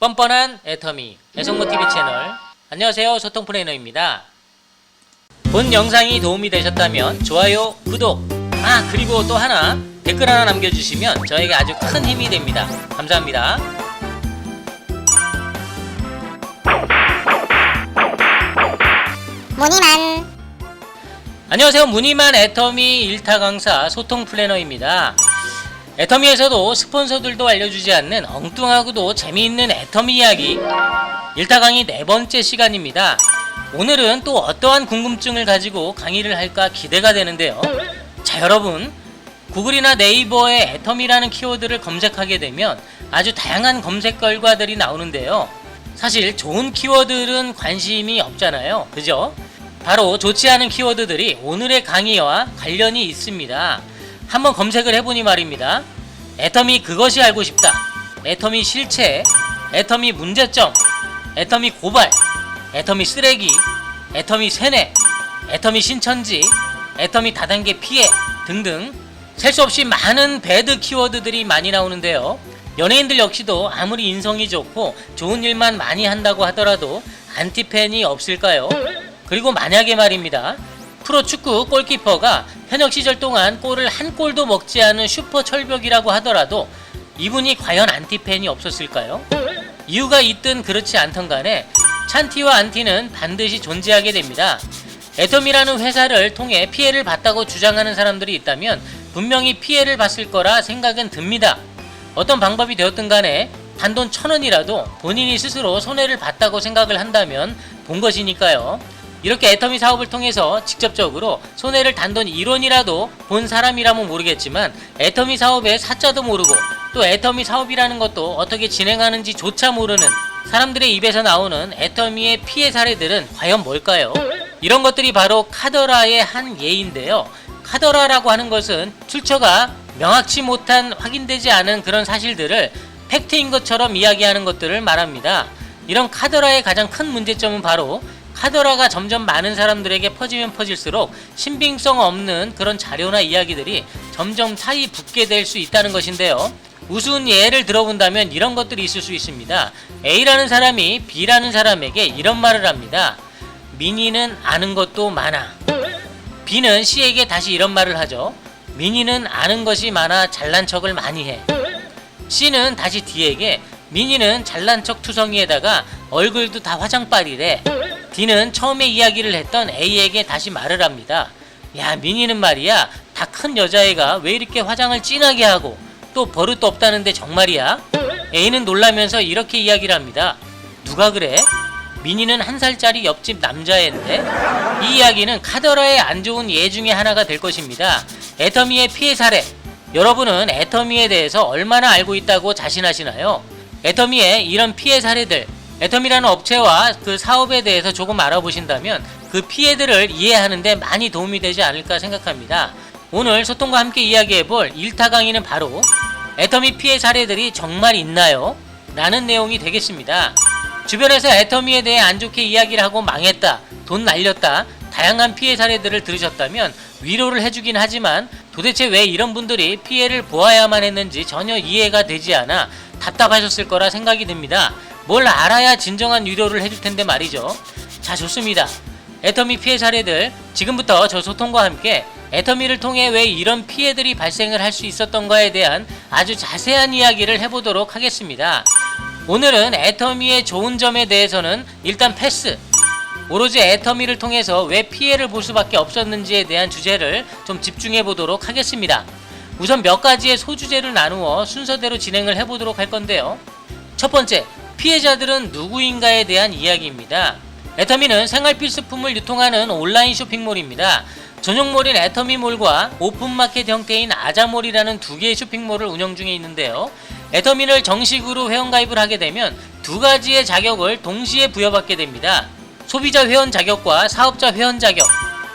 뻔뻔한 애터미 애성모TV 채널. 안녕하세요. 소통 플래너입니다. 본 영상이 도움이 되셨다면 좋아요 구독 아 그리고 또 하나 댓글 하나 남겨주시면 저에게 아주 큰 힘이 됩니다. 감사합니다. 무늬만. 안녕하세요. 무늬만 애터미 일타 강사 소통 플래너입니다 애터미에서도 스폰서들도 알려주지 않는 엉뚱하고도 재미있는 애터미 이야기. 일타 강의 네 번째 시간입니다. 오늘은 또 어떠한 궁금증을 가지고 강의를 할까 기대가 되는데요. 자 여러분. 구글이나 네이버에 애터미라는 키워드를 검색하게 되면 아주 다양한 검색 결과들이 나오는데요. 사실 좋은 키워드는 관심이 없잖아요. 그죠? 바로 좋지 않은 키워드들이 오늘의 강의와 관련이 있습니다. 한번 검색을 해보니 말입니다. 애터미 그것이 알고 싶다. 애터미 실체, 애터미 문제점, 애터미 고발, 애터미 쓰레기, 애터미 세뇌, 애터미 신천지, 애터미 다단계 피해 등등 셀 수 없이 많은 배드 키워드들이 많이 나오는데요. 연예인들 역시도 아무리 인성이 좋고 좋은 일만 많이 한다고 하더라도 안티팬이 없을까요? 그리고 만약에 말입니다. 프로축구 골키퍼가 현역 시절 동안 골을 한 골도 먹지 않은 슈퍼 철벽이라고 하더라도 이분이 과연 안티팬이 없었을까요? 이유가 있든 그렇지 않던 간에 찬티와 안티는 반드시 존재하게 됩니다. 애텀이라는 회사를 통해 피해를 봤다고 주장하는 사람들이 있다면 분명히 피해를 봤을 거라 생각은 듭니다. 어떤 방법이 되었든 간에 단돈 천 원이라도 본인이 스스로 손해를 봤다고 생각을 한다면 본 것이니까요. 이렇게 애터미 사업을 통해서 직접적으로 손해를 단돈 1원이라도 본 사람이라면 모르겠지만 애터미 사업의 사자도 모르고 또 애터미 사업이라는 것도 어떻게 진행하는지 조차 모르는 사람들의 입에서 나오는 애터미의 피해 사례들은 과연 뭘까요? 이런 것들이 바로 카더라의 한 예인데요. 카더라라고 하는 것은 출처가 명확치 못한 확인되지 않은 그런 사실들을 팩트인 것처럼 이야기하는 것들을 말합니다. 이런 카더라의 가장 큰 문제점은 바로 카더라가 점점 많은 사람들에게 퍼지면 퍼질수록 신빙성 없는 그런 자료나 이야기들이 점점 사이 붙게 될 수 있다는 것인데요. 우스운 예를 들어본다면 이런 것들이 있을 수 있습니다. A라는 사람이 B라는 사람에게 이런 말을 합니다. 민이는 아는 것도 많아. B는 C에게 다시 이런 말을 하죠. 민이는 아는 것이 많아 잘난 척을 많이 해. C는 다시 D에게 민이는 잘난 척 투성이에다가 얼굴도 다 화장빨이래. D는 처음에 이야기를 했던 A에게 다시 말을 합니다. 야, 민이는 말이야. 다 큰 여자애가 왜 이렇게 화장을 진하게 하고 또 버릇도 없다는데 정말이야? A는 놀라면서 이렇게 이야기를 합니다. 누가 그래? 민이는 한 살짜리 옆집 남자애인데 이 이야기는 카더라의 안 좋은 예 중에 하나가 될 것입니다. 애터미의 피해 사례. 여러분은 애터미에 대해서 얼마나 알고 있다고 자신하시나요? 애터미의 이런 피해 사례들, 애터미라는 업체와 그 사업에 대해서 조금 알아보신다면 그 피해들을 이해하는데 많이 도움이 되지 않을까 생각합니다. 오늘 소통과 함께 이야기해볼 1타 강의는 바로 애터미 피해 사례들이 정말 있나요? 라는 내용이 되겠습니다. 주변에서 애터미에 대해 안 좋게 이야기를 하고 망했다, 돈 날렸다, 다양한 피해 사례들을 들으셨다면 위로를 해주긴 하지만 도대체 왜 이런 분들이 피해를 보아야만 했는지 전혀 이해가 되지 않아 답답하셨을 거라 생각이 듭니다. 뭘 알아야 진정한 위로를 해줄 텐데 말이죠. 자, 좋습니다. 애터미 피해 사례들 지금부터 저 소통과 함께 애터미를 통해 왜 이런 피해들이 발생을 할 수 있었던가에 대한 아주 자세한 이야기를 해보도록 하겠습니다. 오늘은 애터미의 좋은 점에 대해서는 일단 패스. 오로지 애터미를 통해서 왜 피해를 볼 수밖에 없었는지에 대한 주제를 좀 집중해 보도록 하겠습니다. 우선 몇 가지의 소주제를 나누어 순서대로 진행을 해보도록 할 건데요. 첫 번째, 피해자들은 누구인가에 대한 이야기입니다. 애터미는 생활 필수품을 유통하는 온라인 쇼핑몰입니다. 전용몰인 애터미몰과 오픈마켓 형태인 아자몰이라는 두 개의 쇼핑몰을 운영 중에 있는데요. 애터미를 정식으로 회원가입을 하게 되면 두 가지의 자격을 동시에 부여받게 됩니다. 소비자 회원 자격과 사업자 회원 자격.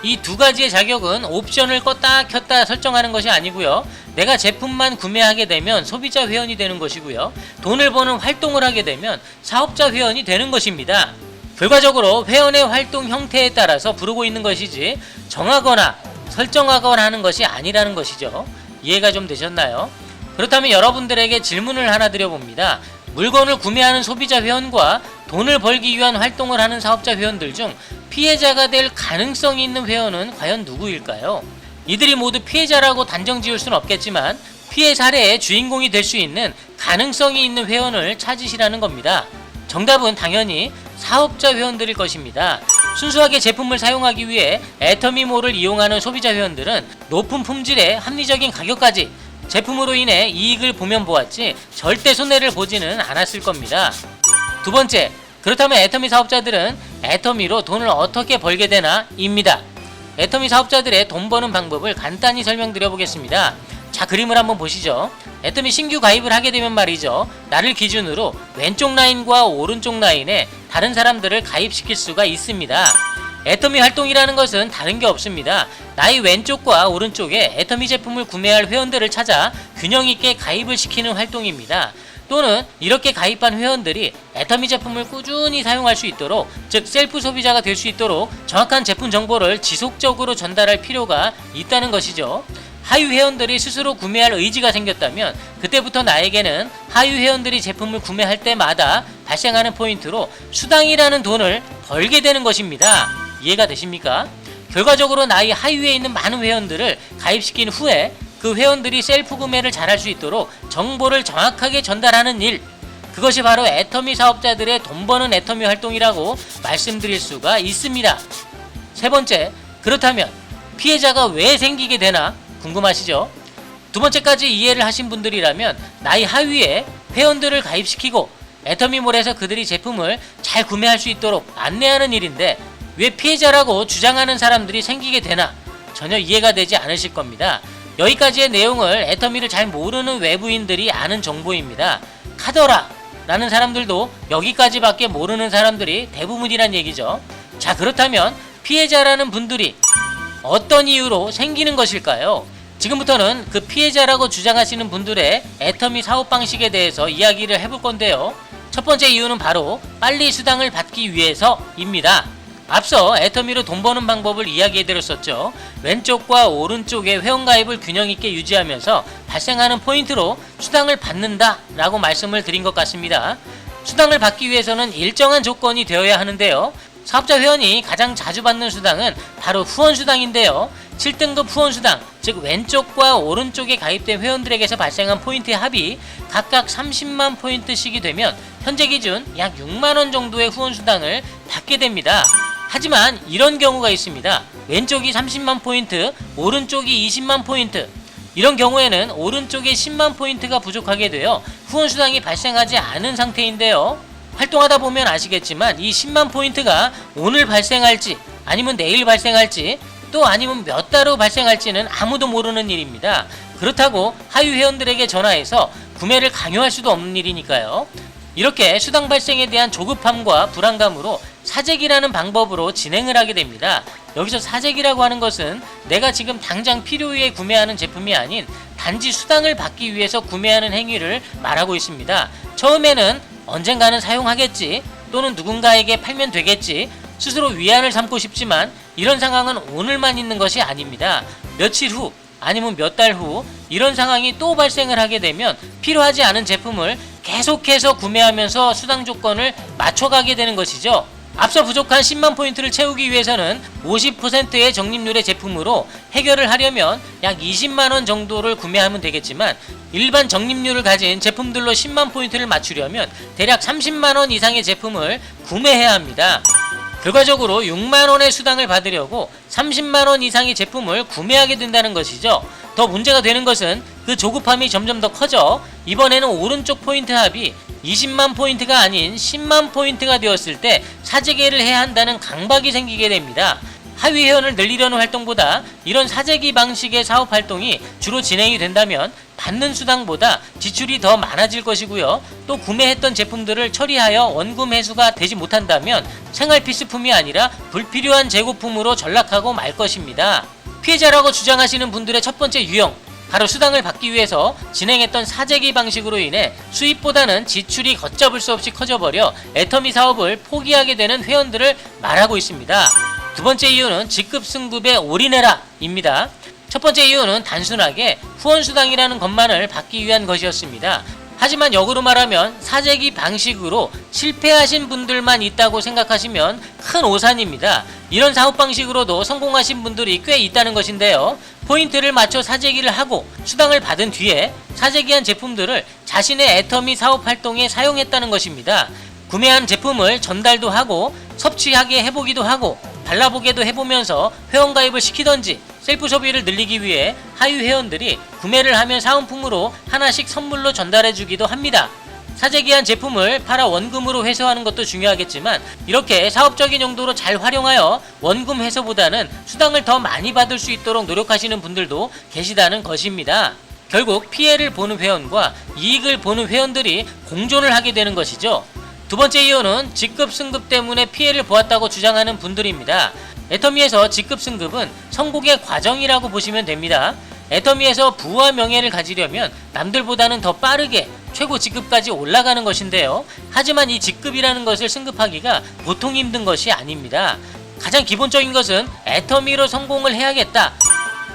이 두 가지의 자격은 옵션을 껐다 켰다 설정하는 것이 아니고요. 내가 제품만 구매하게 되면 소비자 회원이 되는 것이고요. 돈을 버는 활동을 하게 되면 사업자 회원이 되는 것입니다. 결과적으로 회원의 활동 형태에 따라서 부르고 있는 것이지 정하거나 설정하거나 하는 것이 아니라는 것이죠. 이해가 좀 되셨나요? 그렇다면 여러분들에게 질문을 하나 드려봅니다. 물건을 구매하는 소비자 회원과 돈을 벌기 위한 활동을 하는 사업자 회원들 중 피해자가 될 가능성이 있는 회원은 과연 누구일까요? 이들이 모두 피해자라고 단정 지을 수는 없겠지만 피해 사례의 주인공이 될 수 있는 가능성이 있는 회원을 찾으시라는 겁니다. 정답은 당연히 사업자 회원들일 것입니다. 순수하게 제품을 사용하기 위해 애터미몰을 이용하는 소비자 회원들은 높은 품질에 합리적인 가격까지 제품으로 인해 이익을 보면 보았지 절대 손해를 보지는 않았을 겁니다. 두 번째, 그렇다면 애터미 사업자들은 애터미로 돈을 어떻게 벌게 되나? 입니다. 애터미 사업자들의 돈 버는 방법을 간단히 설명드려 보겠습니다. 자, 그림을 한번 보시죠. 애터미 신규 가입을 하게 되면 말이죠. 나를 기준으로 왼쪽 라인과 오른쪽 라인에 다른 사람들을 가입시킬 수가 있습니다. 애터미 활동이라는 것은 다른 게 없습니다. 나의 왼쪽과 오른쪽에 애터미 제품을 구매할 회원들을 찾아 균형 있게 가입을 시키는 활동입니다. 또는 이렇게 가입한 회원들이 애터미 제품을 꾸준히 사용할 수 있도록 즉 셀프 소비자가 될 수 있도록 정확한 제품 정보를 지속적으로 전달할 필요가 있다는 것이죠. 하위 회원들이 스스로 구매할 의지가 생겼다면 그때부터 나에게는 하위 회원들이 제품을 구매할 때마다 발생하는 포인트로 수당이라는 돈을 벌게 되는 것입니다. 이해가 되십니까? 결과적으로 나의 하위에 있는 많은 회원들을 가입시킨 후에 그 회원들이 셀프 구매를 잘할 수 있도록 정보를 정확하게 전달하는 일 그것이 바로 애터미 사업자들의 돈 버는 애터미 활동이라고 말씀드릴 수가 있습니다. 세 번째, 그렇다면 피해자가 왜 생기게 되나 궁금하시죠? 두 번째까지 이해를 하신 분들이라면 나의 하위에 회원들을 가입시키고 애터미몰에서 그들이 제품을 잘 구매할 수 있도록 안내하는 일인데 왜 피해자라고 주장하는 사람들이 생기게 되나 전혀 이해가 되지 않으실 겁니다. 여기까지의 내용을 애터미를 잘 모르는 외부인들이 아는 정보입니다. 카더라 라는 사람들도 여기까지밖에 모르는 사람들이 대부분이란 얘기죠. 자 그렇다면 피해자라는 분들이 어떤 이유로 생기는 것일까요? 지금부터는 그 피해자라고 주장하시는 분들의 애터미 사업 방식에 대해서 이야기를 해볼 건데요. 첫 번째 이유는 바로 빨리 수당을 받기 위해서입니다. 앞서 애터미로 돈 버는 방법을 이야기해 드렸었죠. 왼쪽과 오른쪽의 회원가입을 균형 있게 유지하면서 발생하는 포인트로 수당을 받는다 라고 말씀을 드린 것 같습니다. 수당을 받기 위해서는 일정한 조건이 되어야 하는데요. 사업자 회원이 가장 자주 받는 수당은 바로 후원 수당인데요. 7등급 후원 수당, 즉 왼쪽과 오른쪽에 가입된 회원들에게서 발생한 포인트의 합이 각각 30만 포인트씩이 되면 현재 기준 약 6만 원 정도의 후원 수당을 받게 됩니다. 하지만 이런 경우가 있습니다. 왼쪽이 30만 포인트, 오른쪽이 20만 포인트. 이런 경우에는 오른쪽에 10만 포인트가 부족하게 되어 후원 수당이 발생하지 않은 상태인데요. 활동하다 보면 아시겠지만 이 10만 포인트가 오늘 발생할지 아니면 내일 발생할지 또 아니면 몇 달 후 발생할지는 아무도 모르는 일입니다. 그렇다고 하위 회원들에게 전화해서 구매를 강요할 수도 없는 일이니까요. 이렇게 수당 발생에 대한 조급함과 불안감으로 사재기라는 방법으로 진행을 하게 됩니다. 여기서 사재기라고 하는 것은 내가 지금 당장 필요에 구매하는 제품이 아닌 단지 수당을 받기 위해서 구매하는 행위를 말하고 있습니다. 처음에는 언젠가는 사용하겠지 또는 누군가에게 팔면 되겠지 스스로 위안을 삼고 싶지만 이런 상황은 오늘만 있는 것이 아닙니다. 며칠 후 아니면 몇 달 후 이런 상황이 또 발생을 하게 되면 필요하지 않은 제품을 계속해서 구매하면서 수당 조건을 맞춰가게 되는 것이죠. 앞서 부족한 10만 포인트를 채우기 위해서는 50%의 적립률의 제품으로 해결을 하려면 약 20만 원 정도를 구매하면 되겠지만 일반 적립률을 가진 제품들로 10만 포인트를 맞추려면 대략 30만 원 이상의 제품을 구매해야 합니다. 결과적으로 6만 원의 수당을 받으려고 30만 원 이상의 제품을 구매하게 된다는 것이죠. 더 문제가 되는 것은 그 조급함이 점점 더 커져 이번에는 오른쪽 포인트 합이 20만 포인트가 아닌 10만 포인트가 되었을 때 사재기를 해야 한다는 강박이 생기게 됩니다. 하위 회원을 늘리려는 활동보다 이런 사재기 방식의 사업 활동이 주로 진행이 된다면 받는 수당보다 지출이 더 많아질 것이고요. 또 구매했던 제품들을 처리하여 원금 회수가 되지 못한다면 생활 필수품이 아니라 불필요한 재고품으로 전락하고 말 것입니다. 피해자라고 주장하시는 분들의 첫 번째 유형 바로 수당을 받기 위해서 진행했던 사재기 방식으로 인해 수입보다는 지출이 걷잡을 수 없이 커져버려 애터미 사업을 포기하게 되는 회원들을 말하고 있습니다. 두 번째 이유는 직급 승급에 올인해라 입니다. 첫 번째 이유는 단순하게 후원 수당이라는 것만을 받기 위한 것이었습니다. 하지만 역으로 말하면 사재기 방식으로 실패하신 분들만 있다고 생각하시면 큰 오산입니다. 이런 사업 방식으로도 성공하신 분들이 꽤 있다는 것인데요. 포인트를 맞춰 사재기를 하고 수당을 받은 뒤에 사재기한 제품들을 자신의 애터미 사업 활동에 사용했다는 것입니다. 구매한 제품을 전달도 하고 섭취하게 해보기도 하고 발라보게도 해보면서 회원가입을 시키던지 셀프 소비를 늘리기 위해 하위 회원들이 구매를 하면 사은품으로 하나씩 선물로 전달해주기도 합니다. 사재기한 제품을 팔아 원금으로 회수하는 것도 중요하겠지만 이렇게 사업적인 용도로 잘 활용하여 원금 회수보다는 수당을 더 많이 받을 수 있도록 노력하시는 분들도 계시다는 것입니다. 결국 피해를 보는 회원과 이익을 보는 회원들이 공존을 하게 되는 것이죠. 두 번째 이유는 직급 승급 때문에 피해를 보았다고 주장하는 분들입니다. 애터미에서 직급 승급은 성공의 과정이라고 보시면 됩니다. 애터미에서 부와 명예를 가지려면 남들보다는 더 빠르게 최고 직급까지 올라가는 것인데요. 하지만 이 직급이라는 것을 승급하기가 보통 힘든 것이 아닙니다. 가장 기본적인 것은 애터미로 성공을 해야겠다.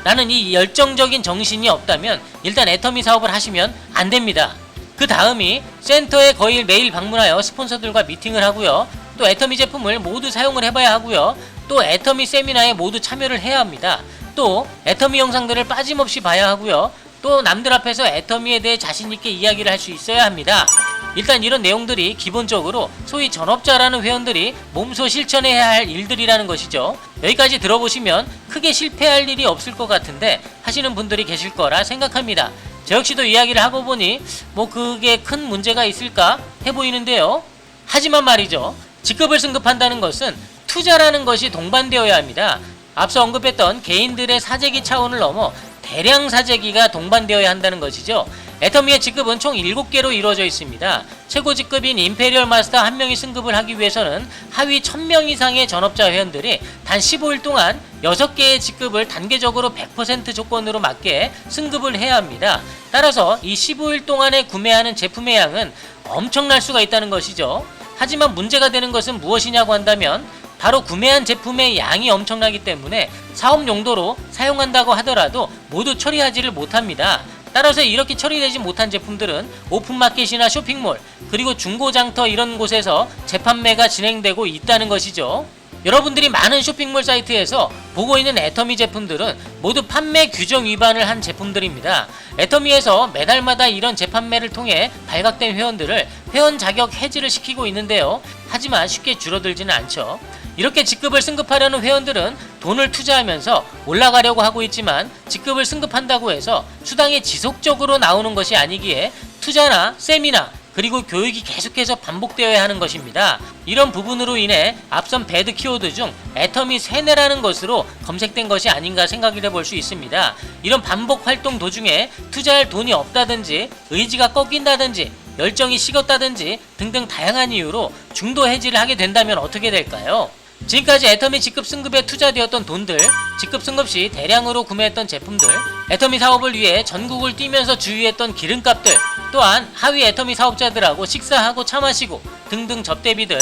라는 이 열정적인 정신이 없다면 일단 애터미 사업을 하시면 안 됩니다. 그 다음이 센터에 거의 매일 방문하여 스폰서들과 미팅을 하고요. 또 애터미 제품을 모두 사용을 해봐야 하고요. 또 애터미 세미나에 모두 참여를 해야 합니다. 또 애터미 영상들을 빠짐없이 봐야 하고요. 또 남들 앞에서 애터미에 대해 자신있게 이야기를 할 수 있어야 합니다. 일단 이런 내용들이 기본적으로 소위 전업자라는 회원들이 몸소 실천해야 할 일들이라는 것이죠. 여기까지 들어보시면 크게 실패할 일이 없을 것 같은데 하시는 분들이 계실 거라 생각합니다. 저 역시도 이야기를 하고 보니 뭐 그게 큰 문제가 있을까 해 보이는데요. 하지만 말이죠. 직급을 승급한다는 것은 투자라는 것이 동반되어야 합니다. 앞서 언급했던 개인들의 사재기 차원을 넘어 대량 사재기가 동반되어야 한다는 것이죠. 애터미의 직급은 총 7개로 이루어져 있습니다. 최고 직급인 임페리얼 마스터 한 명이 승급을 하기 위해서는 하위 1000명 이상의 전업자 회원들이 단 15일 동안 6개의 직급을 단계적으로 100% 조건으로 맞게 승급을 해야 합니다. 따라서 이 15일 동안에 구매하는 제품의 양은 엄청날 수가 있다는 것이죠. 하지만 문제가 되는 것은 무엇이냐고 한다면 바로 구매한 제품의 양이 엄청나기 때문에 사업 용도로 사용한다고 하더라도 모두 처리하지를 못합니다. 따라서 이렇게 처리되지 못한 제품들은 오픈마켓이나 쇼핑몰 그리고 중고장터 이런 곳에서 재판매가 진행되고 있다는 것이죠. 여러분들이 많은 쇼핑몰 사이트에서 보고 있는 애터미 제품들은 모두 판매 규정 위반을 한 제품들입니다. 애터미에서 매달마다 이런 재판매를 통해 발각된 회원들을 회원 자격 해지를 시키고 있는데요. 하지만 쉽게 줄어들지는 않죠. 이렇게 직급을 승급하려는 회원들은 돈을 투자하면서 올라가려고 하고 있지만 직급을 승급한다고 해서 수당이 지속적으로 나오는 것이 아니기에 투자나 세미나 그리고 교육이 계속해서 반복되어야 하는 것입니다. 이런 부분으로 인해 앞선 배드 키워드 중 애터미 세뇌라는 것으로 검색된 것이 아닌가 생각을 해볼 수 있습니다. 이런 반복 활동 도중에 투자할 돈이 없다든지 의지가 꺾인다든지 열정이 식었다든지 등등 다양한 이유로 중도 해지를 하게 된다면 어떻게 될까요? 지금까지 애터미 직급 승급에 투자되었던 돈들, 직급 승급 시 대량으로 구매했던 제품들, 애터미 사업을 위해 전국을 뛰면서 주유했던 기름값들, 또한 하위 애터미 사업자들하고 식사하고 차 마시고 등등 접대비들,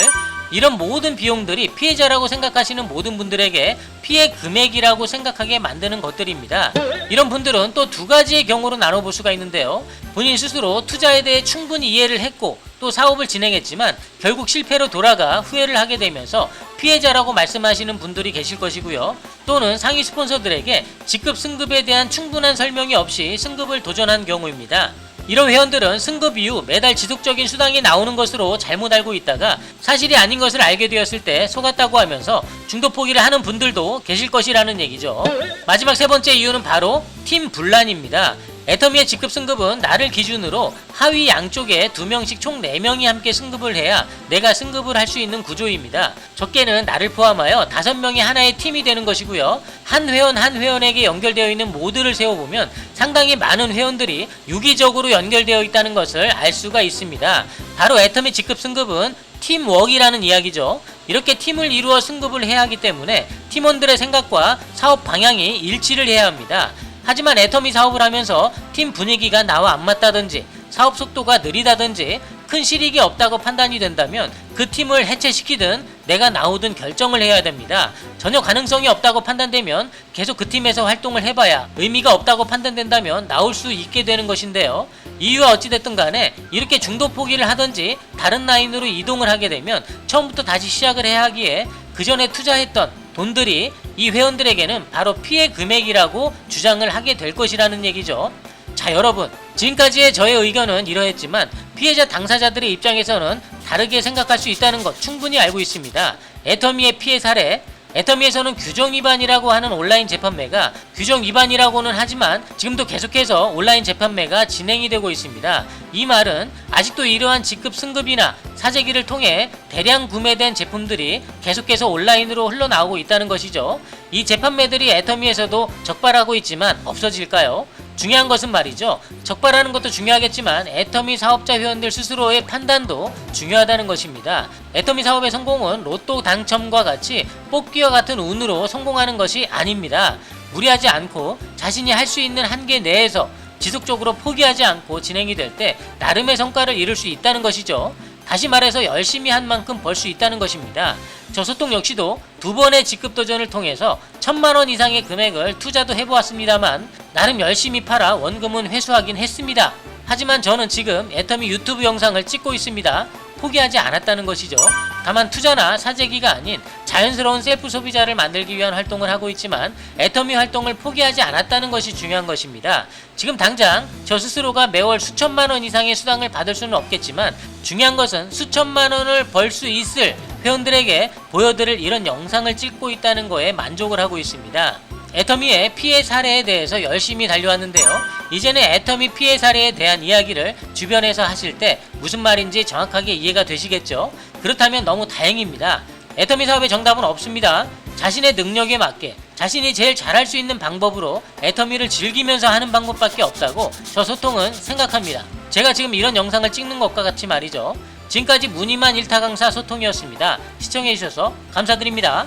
이런 모든 비용들이 피해자라고 생각하시는 모든 분들에게 피해 금액이라고 생각하게 만드는 것들입니다. 이런 분들은 또 두 가지의 경우로 나눠볼 수가 있는데요. 본인 스스로 투자에 대해 충분히 이해를 했고 또 사업을 진행했지만 결국 실패로 돌아가 후회를 하게 되면서 피해자라고 말씀하시는 분들이 계실 것이고요. 또는 상위 스폰서들에게 직급 승급에 대한 충분한 설명이 없이 승급을 도전한 경우입니다. 이런 회원들은 승급 이후 매달 지속적인 수당이 나오는 것으로 잘못 알고 있다가 사실이 아닌 것을 알게 되었을 때 속았다고 하면서 중도 포기를 하는 분들도 계실 것이라는 얘기죠. 마지막 세 번째 이유는 바로 팀 분란입니다. 애터미의 직급 승급은 나를 기준으로 하위 양쪽에 두 명씩 총 4명이 함께 승급을 해야 내가 승급을 할 수 있는 구조입니다. 적게는 나를 포함하여 5명이 하나의 팀이 되는 것이고요. 한 회원 한 회원에게 연결되어 있는 모드를 세워보면 상당히 많은 회원들이 유기적으로 연결되어 있다는 것을 알 수가 있습니다. 바로 애터미 직급 승급은 팀워크이라는 이야기죠. 이렇게 팀을 이루어 승급을 해야 하기 때문에 팀원들의 생각과 사업 방향이 일치를 해야 합니다. 하지만 애터미 사업을 하면서 팀 분위기가 나와 안 맞다든지 사업 속도가 느리다든지 큰 실익이 없다고 판단이 된다면 그 팀을 해체시키든 내가 나오든 결정을 해야 됩니다. 전혀 가능성이 없다고 판단되면 계속 그 팀에서 활동을 해봐야 의미가 없다고 판단된다면 나올 수 있게 되는 것인데요. 이유가 어찌됐든 간에 이렇게 중도 포기를 하든지 다른 라인으로 이동을 하게 되면 처음부터 다시 시작을 해야 하기에 그 전에 투자했던 돈들이 이 회원들에게는 바로 피해 금액이라고 주장을 하게 될 것이라는 얘기죠. 자 여러분 지금까지의 저의 의견은 이러했지만 피해자 당사자들의 입장에서는 다르게 생각할 수 있다는 것 충분히 알고 있습니다. 애터미의 피해 사례 애터미에서는 규정 위반이라고 하는 온라인 재판매가 규정 위반이라고는 하지만 지금도 계속해서 온라인 재판매가 진행이 되고 있습니다. 이 말은 아직도 이러한 직급 승급이나 사재기를 통해 대량 구매된 제품들이 계속해서 온라인으로 흘러나오고 있다는 것이죠. 이 재판매들이 애터미에서도 적발하고 있지만 없어질까요? 중요한 것은 말이죠. 적발하는 것도 중요하겠지만 애터미 사업자 회원들 스스로의 판단도 중요하다는 것입니다. 애터미 사업의 성공은 로또 당첨과 같이 뽑기와 같은 운으로 성공하는 것이 아닙니다. 무리하지 않고 자신이 할 수 있는 한계 내에서 지속적으로 포기하지 않고 진행이 될 때 나름의 성과를 이룰 수 있다는 것이죠. 다시 말해서 열심히 한 만큼 벌 수 있다는 것입니다. 저 소통 역시도 두 번의 직급 도전을 통해서 천만 원 이상의 금액을 투자도 해보았습니다만 나름 열심히 팔아 원금은 회수하긴 했습니다. 하지만 저는 지금 애터미 유튜브 영상을 찍고 있습니다. 포기하지 않았다는 것이죠. 다만 투자나 사재기가 아닌 자연스러운 셀프 소비자를 만들기 위한 활동을 하고 있지만 애터미 활동을 포기하지 않았다는 것이 중요한 것입니다. 지금 당장 저 스스로가 매월 수천만 원 이상의 수당을 받을 수는 없겠지만 중요한 것은 수천만 원을 벌 수 있을 회원들에게 보여드릴 이런 영상을 찍고 있다는 거에 만족을 하고 있습니다. 애터미의 피해 사례에 대해서 열심히 달려왔는데요. 이제는 애터미 피해 사례에 대한 이야기를 주변에서 하실 때 무슨 말인지 정확하게 이해가 되시겠죠? 그렇다면 너무 다행입니다. 애터미 사업의 정답은 없습니다. 자신의 능력에 맞게 자신이 제일 잘할 수 있는 방법으로 애터미를 즐기면서 하는 방법밖에 없다고 저 소통은 생각합니다. 제가 지금 이런 영상을 찍는 것과 같이 말이죠. 지금까지 무늬만 일타 강사 소통이었습니다. 시청해주셔서 감사드립니다.